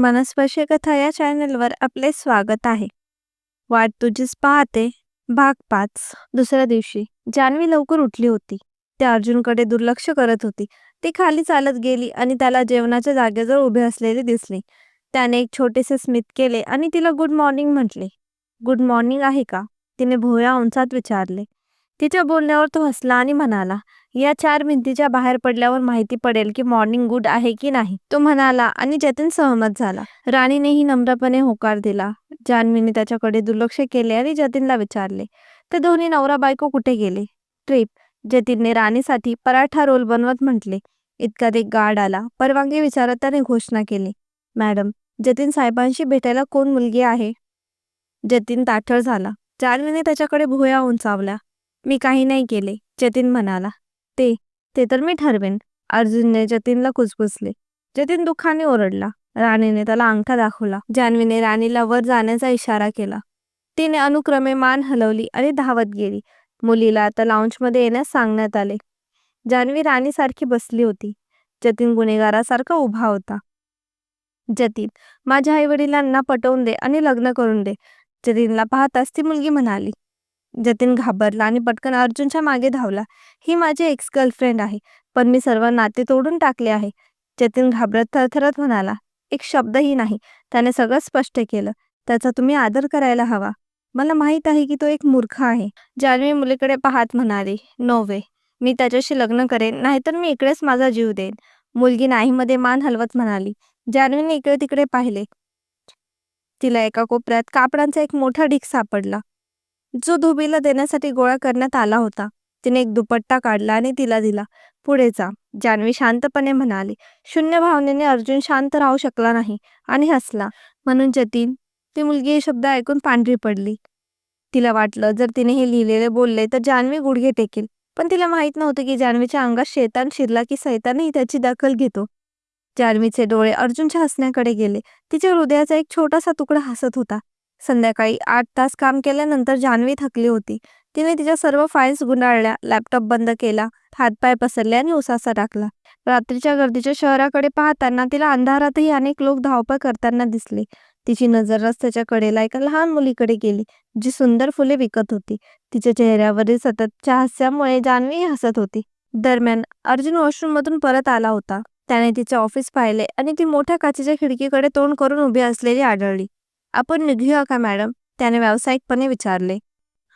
मनस्पर्शी कथा या चॅनलवर आपले स्वागत आहे. वाट तुझीच पाहते भाग पाच दुसऱ्या दिवशी. जान्हवी लवकर उठली होती. ते अर्जुनकडे दुर्लक्ष करत होती. ती खाली चालत गेली आणि त्याला जेवणाच्या जागेजवळ उभे असलेले दिसले. त्याने एक छोटेसे स्मित केले आणि तिला गुड मॉर्निंग म्हटले. गुड मॉर्निंग आहे का? तिने भोया उंचात विचारले. तिच्या बोलण्यावर तो हसला आणि म्हणाला या चार भिंतीच्या बाहेर पडल्यावर माहिती पडेल की मॉर्निंग गुड आहे की नाही. तो म्हणाला आणि जतीन सहमत झाला. राणीनेही नम्रपणे होकार दिला. जान्हवीने त्याच्याकडे दुर्लक्ष केले आणि जतीनला विचारले ते दोन्ही नवरा बायको कुठे गेले? ट्रिप. जतीनने राणीसाठी पराठा रोल बनवत म्हटले. इतका एक गार्ड आला. परवानगी विचारत त्याने घोषणा केली मॅडम जतीन साहेबांशी भेटायला कोण मुलगी आहे? जतीन ताठर झाला. जान्हवीने त्याच्याकडे भुया उंचावल्या. मी काही नाही केले जतीन म्हणाला. ते ते तर मी ठरवेन. अर्जुनने जतीनला कुचकुचले जतीन दुःखाने ओरडला. राणीने त्याला अंगठा दाखवला. जान्हवीने राणीला वर जाण्याचा इशारा केला. तिने अनुक्रमे मान हलवली आणि धावत गेली. मुलीला आता लाऊंजमध्ये येण्यास सांगण्यात आले. जान्हवी राणीसारखी बसली होती. जतीन गुन्हेगारासारखा उभा होता. जतीन माझ्या आई वडिलांना पटवून दे आणि लग्न करून दे. जतीनला पाहताच ती मुलगी म्हणाली जतीन घाबरला आणि पटकन अर्जुनच्या मागे धावला. ही माझी एक्स गर्लफ्रेंड आहे पण मी सर्व नाते तोडून टाकले आहे जतीन घाबरत थरथरत म्हणाला. एक शब्दही नाही. त्याने सगळं स्पष्ट केलं. त्याचा तुम्ही आदर करायला हवा. मला माहीत आहे की तो एक मूर्ख आहे जान्हवी मुलीकडे पाहत म्हणाली नोवे मी त्याच्याशी लग्न करेन नाहीतर मी इकडेच माझा जीव देईन. मुलगी नाहीमध्ये मान हलवत म्हणाली. जान्हवीने इकडे तिकडे पाहिले. तिला एका कोपऱ्यात कापडांचा एक मोठा ढीक सापडला. जो धोबीला देण्यासाठी गोळा करण्यात आला होता. तिने एक दुपट्टा काढला आणि तिला दिला. पुढे जा जान्हवी शांतपणे म्हणाली. शून्य भावनेने अर्जुन शांत राहू शकला नाही आणि हसला. म्हणून जतीन ती मुलगी हे शब्द ऐकून पांढरी पडली. तिला वाटलं जर तिने हे लिहिलेले बोलले तर जान्हवी गुडघे टेकेल. पण तिला माहीत नव्हतं की जान्हवीच्या अंगात शेतान शिरला की सैतानही त्याची दखल घेतो. जान्हवीचे डोळे अर्जुनच्या हसण्याकडे गेले. तिच्या हृदयाचा एक छोटासा तुकडा हसत होता. संध्याकाळी आठ तास काम केल्यानंतर जान्हवी थकली होती. तिने तिच्या सर्व फाईल्स गुंडाळल्या लॅपटॉप बंद केला हातपाय पसरले आणि उसासा टाकला. रात्रीच्या गर्दीच्या शहराकडे पाहताना तिला अंधारातही अनेक लोक धावपळ करताना दिसले. तिची नजर रस्त्याच्या कडेला एका लहान मुलीकडे गेली जी सुंदर फुले विकत होती. तिच्या चेहऱ्यावरील सततच्या हास्यामुळे जान्हवी हसत होती. दरम्यान अर्जुन वॉशरूम मधून परत आला होता. त्याने तिचे ऑफिस पाहिले आणि ती मोठ्या काचेच्या खिडकीकडे तोंड करून उभी असलेली आढळली. आपण निघूया का मॅडम? त्याने व्यावसायिकपणे विचारले.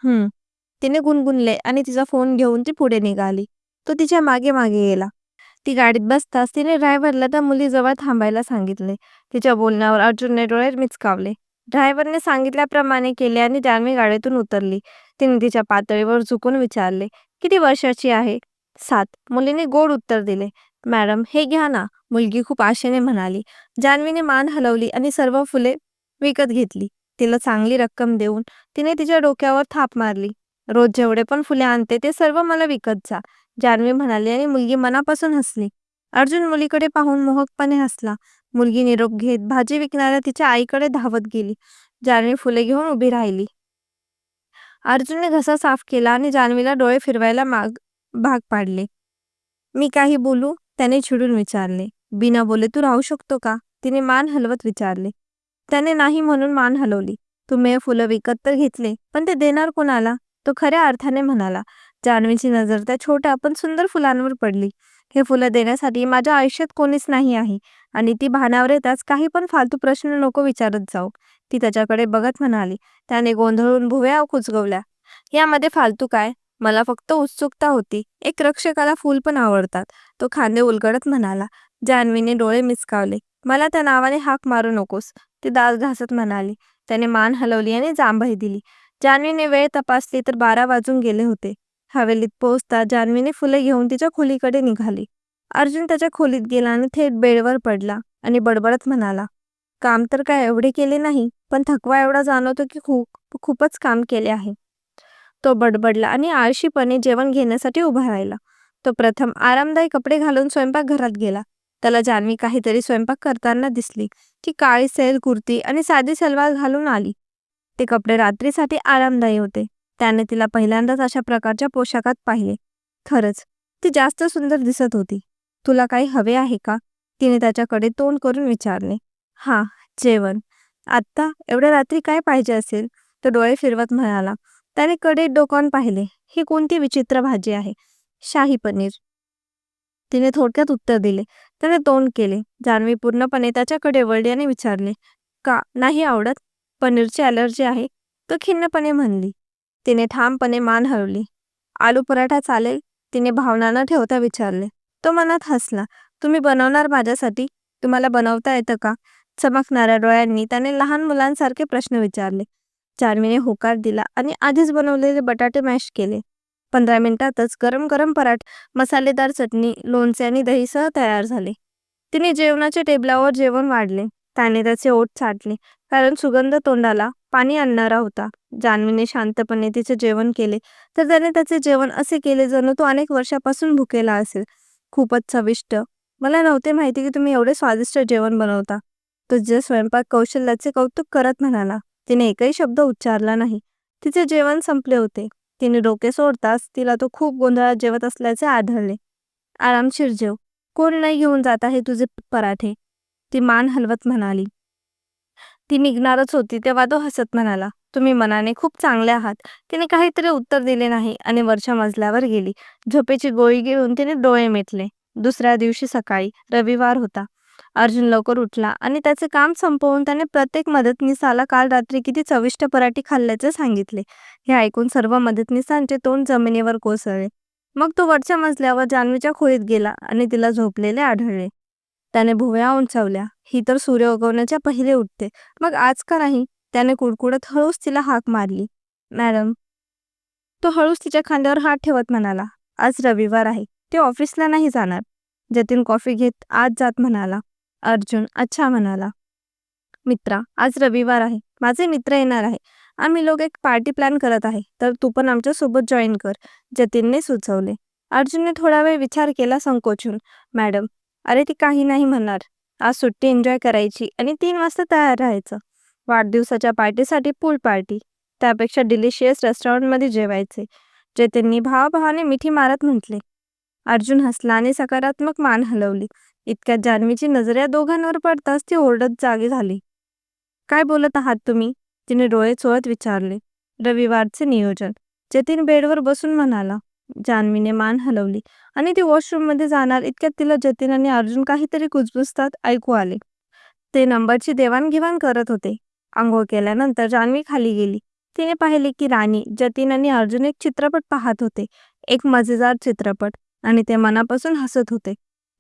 हम्म तिने गुणगुणले आणि तिचा फोन घेऊन ती पुढे निघाली. तो तिच्यामागे मागे गेला. ती गाडीत बसताच तिने ड्रायव्हरला त्या मुलीजवळ थांबायला सांगितले. तिच्या बोलण्यावर अर्जुनने डोळे मिचकावले. ड्रायव्हरने सांगितल्याप्रमाणे केले आणि जान्हवी गाडीतून उतरली. तिने तिच्या पातळीवर झुकून विचारले किती वर्षाची आहे? सात. मुलीने गोड उत्तर दिले मॅडम हे घ्या ना मुलगी खूप आशेने म्हणाली. जान्हवीने मान हलवली आणि सर्व फुले विकत घेतली. तिला चांगली रक्कम देऊन तिने तिच्या डोक्यावर थाप मारली. रोज जेवढे पण फुले आणते ते सर्व मला विकत जा जान्हवी म्हणाली आणि मुलगी मनापासून हसली. अर्जुन मुलीकडे पाहून मोहकपणे हसला. मुलगी निरोप घेत भाजी विकणाऱ्या तिच्या आईकडे धावत गेली. जान्हवी फुले घेऊन उभी राहिली. अर्जुनने घसा साफ केला आणि जान्हवीला डोळे फिरवायला माग भाग पाडले. मी काही बोलू? त्याने चिडून विचारले. बिना बोले तू राहू शकतो का? तिने मान हलवत विचारले. त्याने नाही म्हणून मान हलवली. तुम्ही हे फुलं विकत तर घेतले पण ते देणार कोणाला? तो खऱ्या अर्थाने म्हणाला. जान्हवीची नजर त्या छोट्या पण सुंदर फुलांवर पडली. हे फुलं देण्यासाठी माझ्या आयुष्यात कोणीच नाही आहे आणि ती भानावर येताच काही पण फालतू प्रश्न नको विचारत जाऊ ती त्याच्याकडे बघत म्हणाली. त्याने गोंधळून भुव्या कुचगवल्या यामध्ये फालतू काय? मला फक्त उत्सुकता होती. एक रक्षकाला फुल पण आवडतात. तो खांदे उलगडत म्हणाला. जान्हवीने डोळे मिचकावले मला त्या नावाने हाक मारू नकोस. ती दात घासत म्हणाली. त्याने मान हलवली आणि जांभई दिली. जान्हवीने वेळ तपासली तर बारा वाजून गेले होते. हवेलीत पोहोचता जान्हवीने फुले घेऊन तिच्या खोलीकडे निघाली. अर्जुन त्याच्या खोलीत गेला आणि थेट बेडवर पडला आणि बडबडत म्हणाला काम तर काय एवढे केले नाही पण थकवा एवढा जाणवतो की खूप खूपच काम केले आहे. तो बडबडला आणि आळशीपणे जेवण घेण्यासाठी उभा राहिला. तो प्रथम आरामदायी कपडे घालून स्वयंपाकघरात गेला. त्याला जान्हवी काहीतरी स्वयंपाक करताना दिसली. ती काळी सैल कुर्ती आणि साधी सलवार घालून आली. ते कपडे रात्रीसाठी आरामदायी होते. त्याने तिला पहिल्यांदाच अशा प्रकारच्या पोशाखात पाहिले. खरंच ती जास्त सुंदर दिसत होती. तुला काही हवे आहे का? तिने त्याच्याकडे तोंड करून विचारले. हा जेवण. आत्ता एवढ्या रात्री काय पाहिजे असेल? तो डोळे फिरवत म्हणाला. त्याने कडे डोकावून पाहिले. ही कोणती विचित्र भाजी आहे? शाही पनीर. तिने थोडक्यात उत्तर दिले. त्याने तोंड केले. जान्हवी पूर्णपणे त्याच्याकडे वळली आणि विचारले का नाही आवडत? पनीरची ॲलर्जी आहे. तो खिन्नपणे म्हणली. तिने ठामपणे मान हलवली आलू पराठा चालेल? तिने भावना न ठेवता विचारले. तो मनात हसला. तुम्ही बनवणार माझ्यासाठी? तुम्हाला बनवता येतं का? चमकणाऱ्या डोळ्यांनी त्याने लहान मुलांसारखे प्रश्न विचारले. जान्हवीने होकार दिला आणि आधीच बनवलेले बटाटे मॅश केले. पंधरा मिनिटातच गरम गरम पराठ मसालेदार चटणी लोणचे आणि दहीसह तयार झाले. तिने जेवणाच्या टेबलावर जेवण वाढले. त्याने त्याचे ओठ चाटले. कारण सुगंध तोंडाला पाणी आणणारा होता. जान्हवीने शांतपणे तिचे जेवण केले. तर त्याने त्याचे जेवण असे केले जणू तो अनेक वर्षापासून भुकेला असेल. खूपच चविष्ट. मला नव्हते माहिती की तुम्ही एवढे स्वादिष्ट जेवण बनवता. तुझे स्वयंपाक कौशल्याचे कौतुक करत म्हणाला. तिने एकही शब्द उच्चारला नाही. तिचे जेवण संपले होते. तिने डोके सोडताच तिला तो खूप गोंधळात जेवत असल्याचे आढळले. आरामशीर जेव कोण नाही घेऊन जात आहे तुझे पराठे ती मान हलवत म्हणाली. ती निघणारच होती तेव्हा तो हसत म्हणाला तुम्ही मनाने खूप चांगले आहात. तिने काहीतरी उत्तर दिले नाही आणि वरच्या मजल्यावर गेली. झोपेची गोळी घेऊन तिने डोळे मिटले. दुसऱ्या दिवशी सकाळी रविवार होता. अर्जुन लवकर उठला आणि त्याचे काम संपवून त्याने प्रत्येक मदतनीसाला काल रात्री किती चविष्ट पराठी खाल्ल्याचे सांगितले. हे ऐकून सर्व मदतनीसांचे तोंड जमिनीवर कोसळले. मग तो वरच्या मजल्यावर जान्हवीच्या खोलीत गेला आणि तिला झोपलेले आढळले. त्याने भुवया उंचावल्या. ही तर सूर्य उगवण्याच्या पहिले उठते. मग आज का नाही? त्याने कुडकुडत हळूच तिला हाक मारली. मॅडम. तो हळूच तिच्या खांद्यावर हात ठेवत म्हणाला. आज रविवार आहे. ते ऑफिसला नाही जाणार. जतीन कॉफी घेत आज जात म्हणाला. अर्जुन अच्छा म्हणाला. मित्रा आज रविवार आहे. माझे मित्र येणार आहे. आम्ही लोक एक पार्टी प्लॅन करत आहे. तर तू पण आमच्यासोबत जॉईन कर जतीनने सुचवले. अर्जुनने थोडा वेळ विचार केला संकोचून. मॅडम अरे ती काही नाही म्हणणार. आज सुट्टी एन्जॉय करायची आणि तीन वाजता तयार राहायचं. वाढदिवसाच्या पार्टीसाठी पूल पार्टी. त्यापेक्षा डिलिशियस रेस्टॉरंटमध्ये जेवायचे. जतीननी भावाभावाने मिठी मारत म्हटले. अर्जुन हसला आणि सकारात्मक मान हलवली. इतक्यात जान्हवीची नजर या दोघांवर पडताच ती ओरडत जागी झाली. काय बोलत आहात तुम्ही? तिने डोळे चोळत विचारले. रविवारचे नियोजन. जतीन बेडवर बसून म्हणाला. जान्हवीने मान हलवली आणि ती वॉशरूममध्ये जाणार इतक्यात तिला जतीन आणि अर्जुन काहीतरी कुजबुजतात ऐकू आले. ते नंबरची देवाणघेवाण करत होते. आंघोळ केल्यानंतर जान्हवी खाली गेली. तिने पाहिले की राणी जतीन आणि अर्जुन एक चित्रपट पाहत होते. एक मजेदार चित्रपट आणि ते मनापासून हसत होते.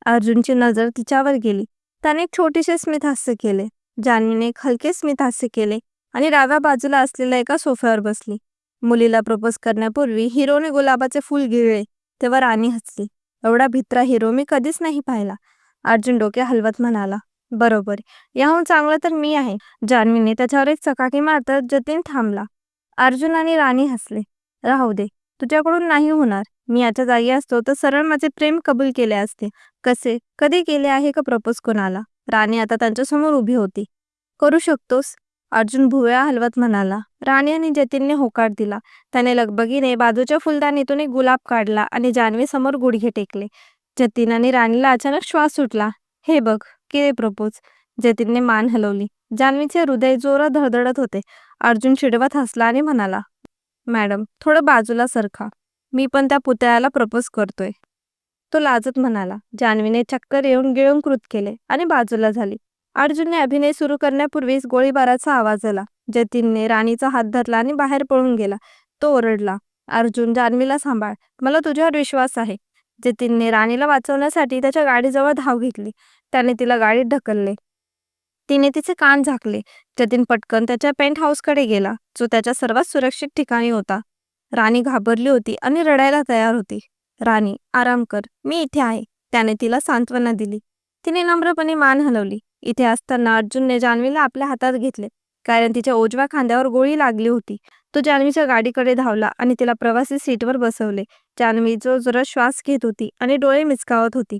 अर्जुनची नजर तिच्यावर गेली. त्याने एक छोटेसे स्मितहास्य केले. जान्हवीने एक हलके स्मित हास्य केले आणि डाव्या बाजूला असलेल्या एका सोफ्यावर बसली. मुलीला प्रपोज करण्यापूर्वी हिरोने गुलाबाचे फूल गिळले. तेव्हा राणी हसली. एवढा भित्रा हिरो मी कधीच नाही पाहिला. अर्जुन डोके हलवत म्हणाला बरोबर. याहून चांगलं तर मी आहे. जान्हवीने त्याच्यावर एक चकाकी मारत जतीन थांबला. अर्जुन आणि राणी हसले. राहू दे. तुझ्याकडून नाही होणार. मी याच्या जागी असतो तर सरळ माझे प्रेम कबूल केले असते. कसे? कधी केले आहे का प्रपोज कोणाला? राणी आता त्यांच्यासमोर उभी होती. करू शकतोस? अर्जुन भुवया हलवत म्हणाला. राणी आणि जतीनने होकार दिला. त्याने लगबगीने बाजूच्या फुलदाणीतून एक गुलाब काढला आणि जान्हवी समोर गुडघे टेकले. जतीन आणि राणीला अचानक श्वास सुटला. हे बघ केले प्रपोज? जतीनने मान हलवली. जान्हवीचे हृदय जोरात धडधडत होते. अर्जुन चिडवत हसला आणि म्हणाला मॅडम थोडं बाजूला सरखा मी पण त्या पुतळ्याला प्रपोज करतोय. तो लाजत म्हणाला. जान्हवीने चक्कर येऊन गिळून कृत केले आणि बाजूला झाली. अर्जुनने अभिनय सुरू करण्यापूर्वीच गोळीबाराचा आवाज आला. जतीनने राणीचा हात धरला आणि बाहेर पळून गेला. तो ओरडला. अर्जुन जान्हवीला सांभाळ. मला तुझ्यावर विश्वास आहे. जतीनने राणीला वाचवण्यासाठी त्याच्या गाडीजवळ धाव घेतली. त्याने तिला गाडीत ढकलले. तिने तिचे कान झाकले. जतीन पटकन त्याच्या पेंट हाऊसकडे गेला जो त्याच्या सर्वात सुरक्षित ठिकाणी होता. राणी घाबरली होती आणि रडायला तयार होती. राणी आराम कर मी इथे आहे. त्याने तिला सांत्वना दिली. तिने नम्रपणे मान हलवली. इथे असताना अर्जुनने जान्हवीला आपल्या हातात घेतले कारण तिच्या ओजव्या खांद्यावर गोळी लागली होती. तो जान्हवीच्या गाडीकडे धावला आणि तिला प्रवासी सीटवर बसवले. जान्हवी जो जरा श्वास घेत होती आणि डोळे मिचकावत होती.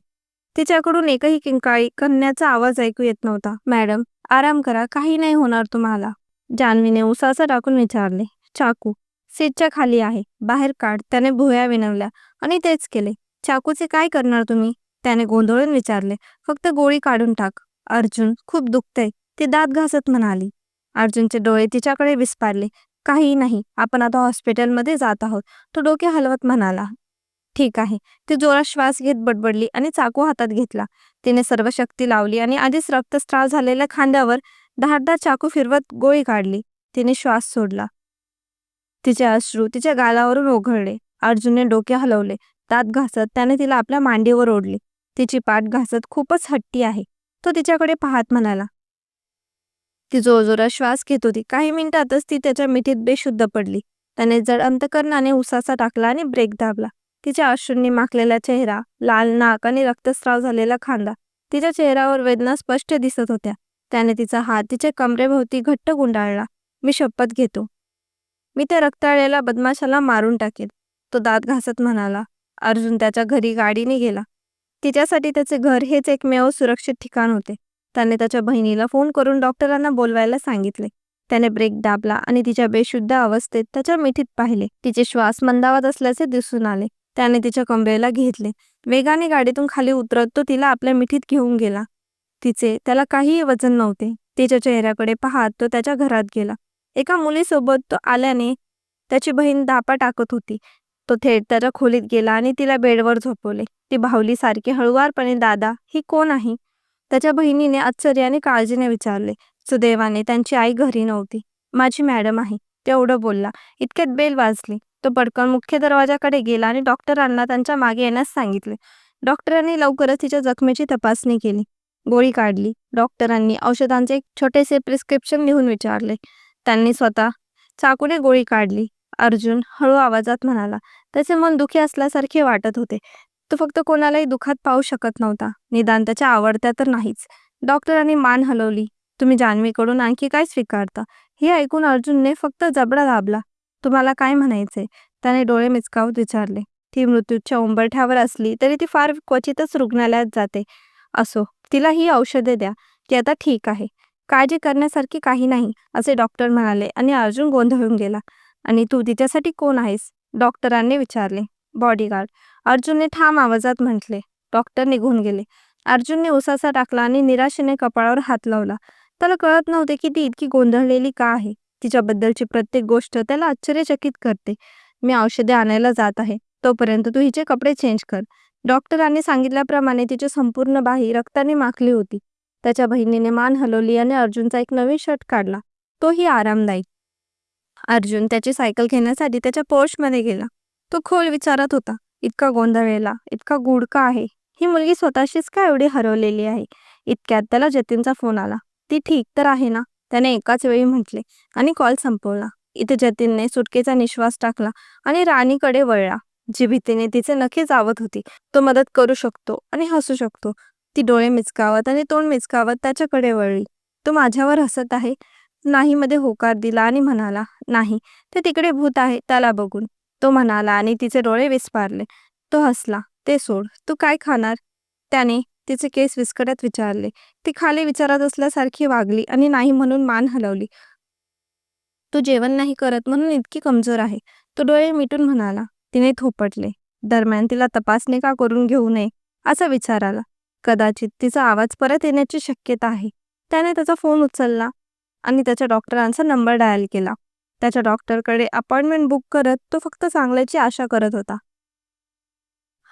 तिच्याकडून एकही किंकाळी कन्याचा आवाज ऐकू येत नव्हता. मॅडम आराम करा काही नाही होणार तुम्हाला. जान्हवीने उसासा टाकून विचारले. चाकू सीटच्या खाली आहे. बाहेर काढ. त्याने भुया विनवल्या. आणि तेच केले. चाकूचे काय करणार तुम्ही? त्याने गोंधळून विचारले. फक्त गोळी काढून टाक. अर्जुन खूप दुखतंय. ती दात घासत म्हणाली. अर्जुनचे डोळे तिच्याकडे विस्पारले. काही नाही. आपण आता हॉस्पिटलमध्ये जात आहोत. तो डोके हलवत म्हणाला. ठीक आहे. ती जोरात श्वास घेत बडबडली आणि चाकू हातात घेतला. तिने सर्व शक्ती लावली आणि आधीच रक्तस्त्राव झालेल्या खांद्यावर धारदार चाकू फिरवत गोळी काढली. तिने श्वास सोडला. तिचे अश्रू तिच्या गालावरून ओघळले. अर्जुनने डोके हलवले. दात घासत त्याने तिला आपल्या मांडीवर ओढले. तिची पाठ घासत खूपच हट्टी आहे. तो तिच्याकडे पाहत म्हणाला. ती जोरजोरात श्वास घेत होती. काही मिनिटातच ती त्याच्या मिठीत बेशुद्ध पडली. त्याने जड अंतकरणाने उसासा टाकला आणि ब्रेक दाबला. तिच्या अश्रूंनी माखलेला चेहरा लाल नाक आणि रक्तस्राव झालेला खांदा तिच्या चेहऱ्यावर वेदना स्पष्ट दिसत होत्या. त्याने तिचा हात तिच्या कमरेभोवती घट्ट गुंडाळला. मी शपथ घेतो. मी त्या रक्ताळलेल्या बदमाशाला मारून टाकेन तो दात घासत म्हणाला. अर्जुन त्याच्या घरी गाडीने गेला. तिच्यासाठी त्याचे घर हेच एकमेव सुरक्षित ठिकाण होते. त्याने त्याच्या बहिणीला फोन करून डॉक्टरांना बोलवायला सांगितले. त्याने ब्रेक दाबला आणि तिच्या बेशुद्ध अवस्थेत त्याच्या मिठीत पाहिले. तिचे श्वास मंदावत असल्याचे दिसून आले. त्याने तिच्या कमरेला घेतले. वेगाने गाडीतून खाली उतरत तो तिला आपल्या मिठीत घेऊन गेला. तिचे त्याला काहीही वजन नव्हते. तिच्या चेहऱ्याकडे पाहत तो त्याच्या घरात गेला. एका मुलीसोबत तो आल्याने त्याची बहीण दापा टाकत होती. तो थेट त्याच्या खोलीत गेला आणि तिला बेडवर झोपवले. ती भावली सारखी हळुवारपणे दादा ही कोण आहे? त्याच्या बहिणीने आश्चर्याने काळजीने विचारले. सुदैवाने त्यांची आई घरी नव्हती. माझी मॅडम आहे. तेवढं बोलला. इतक्यात बेल वाजली. तो पटकन मुख्य दरवाजाकडे गेला आणि डॉक्टरांना त्यांच्या मागे येण्यास सांगितले. डॉक्टरांनी लवकरच तिच्या जखमेची तपासणी केली. गोळी काढली. डॉक्टरांनी औषधांचे एक छोटेसे प्रिस्क्रिप्शन लिहून विचारले. त्यांनी स्वतः चाकूने गोळी काढली. अर्जुन हळू आवाजात म्हणाला त्याचे मन दुखी असल्यासारखे वाटत होते. तो फक्त कोणालाही दुखात पाहू शकत नव्हता. निदान त्याच्या आवडत्या तर नाहीच डॉक्टरांनी मान हलवली. तुम्ही जान्हवीकडून आणखी काय स्वीकारता? हे ऐकून अर्जुनने फक्त जबडा दाबला. तुम्हाला काय म्हणायचे त्याने डोळे मिचकावत विचारले. ती मृत्यूच्या उंबरठ्यावर असली तरी ती फार क्वचितच रुग्णालयात जाते. असो तिला ही औषधे द्या. ती आता ठीक आहे. काळजी करण्यासारखी काही नाही असे डॉक्टर म्हणाले आणि अर्जुन गोंधळून गेला. आणि तू तिच्यासाठी कोण आहेस? डॉक्टरांनी विचारले. बॉडीगार्ड. अर्जुनने ठाम आवाजात म्हटले. डॉक्टर निघून गेले. अर्जुनने उसासा टाकला आणि निराशेने कपाळावर हात लावला. त्याला कळत नव्हते की ती इतकी गोंधळलेली का आहे. तिच्याबद्दलची प्रत्येक गोष्ट त्याला आश्चर्यचकित करते. मी औषधे आणायला जात आहे. तोपर्यंत तू हिचे कपडे चेंज कर. डॉक्टरांनी सांगितल्याप्रमाणे तिची संपूर्ण बाही रक्ताने माखली होती. त्याच्या बहिणीने मान हलवली आणि अर्जुनचा एक नवीन शर्ट काढला. तोही आरामदायी. अर्जुन त्याची सायकल घेण्यासाठी त्याच्या पोर्शमध्ये गेला. तो खोल विचारत होता. इतका गोंधळलेला इतका गुडका आहे. ही मुलगी स्वतःशीच का एवढी हरवलेली आहे? इतक्यात त्याला जतीनचा फोन आला. ती ठीक तर आहे ना? त्याने एकाच वेळी म्हटले आणि कॉल संपवला. इथे जतीनने सुटकेचा निश्वास टाकला आणि राणीकडे वळला. जी भीतीने तिचे नखेच आवत होती तो मदत करू शकतो आणि हसू शकतो. ती डोळे मिचकावत आणि तोंड मिचकावत त्याच्याकडे वळली. तो माझ्यावर हसत आहे. नाही मध्ये होकार दिला आणि म्हणाला नाही ते तिकडे भूत आहे त्याला बघून. तो म्हणाला आणि तिचे डोळे विस्पारले. तो हसला ते सोड तू काय खाणार? त्याने तिचे केस विस्कटत विचारले. ती खाली विचारत असल्यासारखी वागली आणि नाही म्हणून मान हलवली. तू जेवण नाही करत म्हणून इतकी कमजोर आहे. तो डोळे मिटून म्हणाला. तिने थोपटले. दरम्यान तिला तपासणी का करून घेऊ नये? असा विचार आला. कदाचित तिचा आवाज परत येण्याची शक्यता आहे. त्याने त्याचा फोन उचलला आणि त्याच्या डॉक्टरांचा नंबर डायल केला. त्याच्या डॉक्टरकडे अपॉइंटमेंट बुक करत तो फक्त चांगल्याची आशा करत होता.